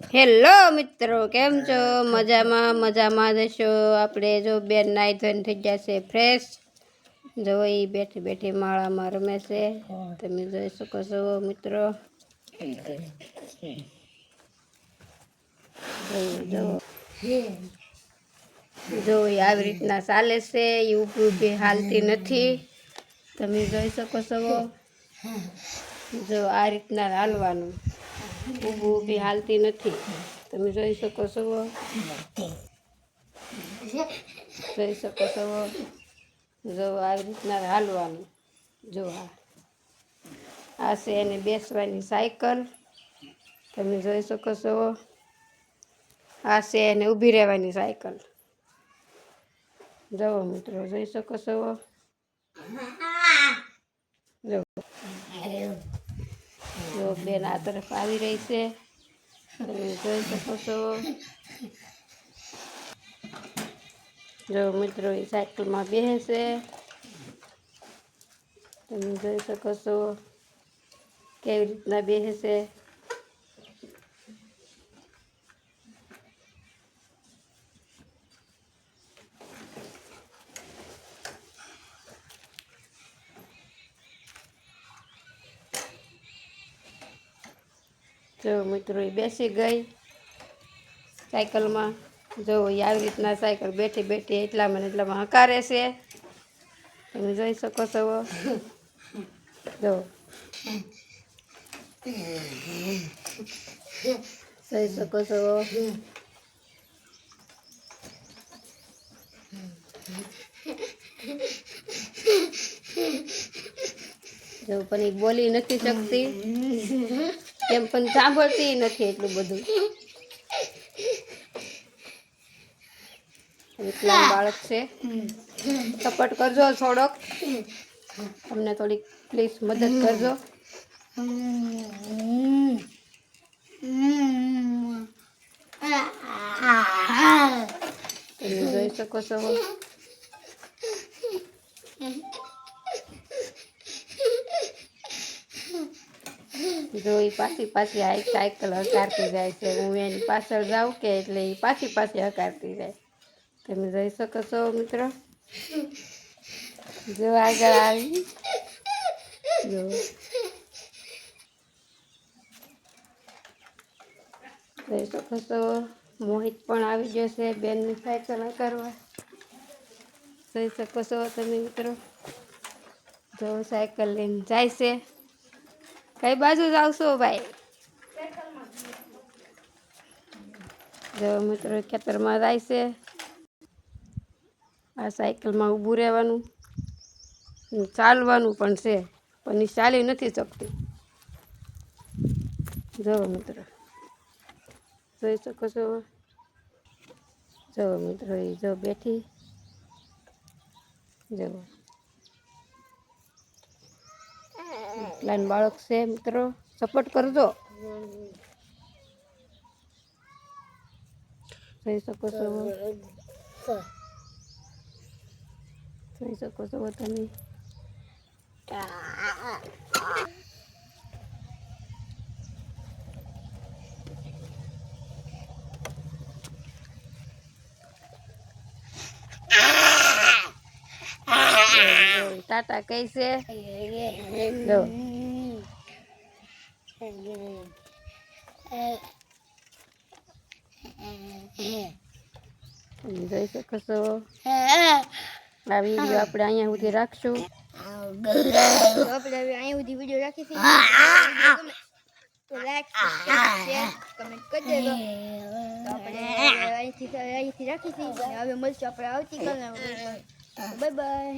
Hello મિત્રો, કેમ છો? મજામાં મજામાં જશો આપણે જો બેન નાઈ ધોઈને થઈ ગયા છે ફ્રેશ જો એ બેઠી બેઠી માળામાં રમે છે. તમે જોઈ શકો છો મિત્રો. જો એ આવી રીતના ચાલે છે એ ઊભી ઊભી હાલતી નથી. તમે જોઈ શકો છો. જો આ રીતના હાલવાનું. ઊભું ઊભી હાલતી નથી. તમે જોઈ શકો છો. જોઈ શકો છો. જો આવી રીતના હાલવાનું. જો આ. આ છે એને બેસવાની સાયકલ. તમે જોઈ શકો છો. આ છે એને ઊભી રહેવાની સાયકલ. જવો મિત્રો, જોઈ શકો છો. જો. જો બેન આ તરફ આવી રહી છે. જોઈ શકો છો. જો મિત્રો એ સાયકલમાં બેસે તમે જોઈ શકો છો કેવી રીતના બેસે જો મિત્રો એ બેસી ગઈ સાયકલમાં. જો આવી રીતના સાયકલ બેઠી બેઠી એટલામાં ને એટલામાં હકારે છે. તમે જોઈ શકો છો. જો. જોઈ શકો છો. જો પણ એ બોલી નથી શકતી. કેમ પણ સાંભળતી નથી એટલું બધું. વિકલાંગ બાળક છે. સપોર્ટ કરજો થોડોક. અમને થોડીક પ્લીઝ મદદ કરજો. તમે જોઈ શકો છો. જો એ પાછી પાછી હાઈક સાયકલ હકારતી જાય છે, હું એની પાછળ જાઉં કે એટલે એ પાછી પાછી હકારતી જાય. તમે જોઈ શકો છો મિત્રો? જો આગળ આવી. જો. જોઈ શકો છો. મોહિત પણ આવી ગયો છે, બેનની સાયકલ કરવા જોઈ શકો છો તમે મિત્રો? જો સાયકલ લઈને જાય છે. કઈ બાજુ જ આવશો ભાઈ? જો મિત્રો, ખેતરમાં જાય છે. આ સાયકલમાં ઊભું રહેવાનું, ચાલવાનું પણ છે, પણ એ ચાલી નથી શકતી. જો મિત્રો, જોઈ શકો છો. જો મિત્રો, એ જો બેઠી. જો નાન બાળક છે મિત્રો. સપોર્ટ કરજો. જોઈ શકો છો. જોઈ શકો છો તમે ટાટા કઈ છે જો જોઈ શકો છો. આ વીડિયો આપણે અહીંયા સુધી રાખશું. આપણે હવે અહીંયા સુધી વીડિયો રાખીશું તો લાઈક શેર કમેન્ટ કરી દેજો. તો આપણે અહીંથી અહીંથી રાખીશું. હવે મળશું આપણે આવતીકાલના બાય બાય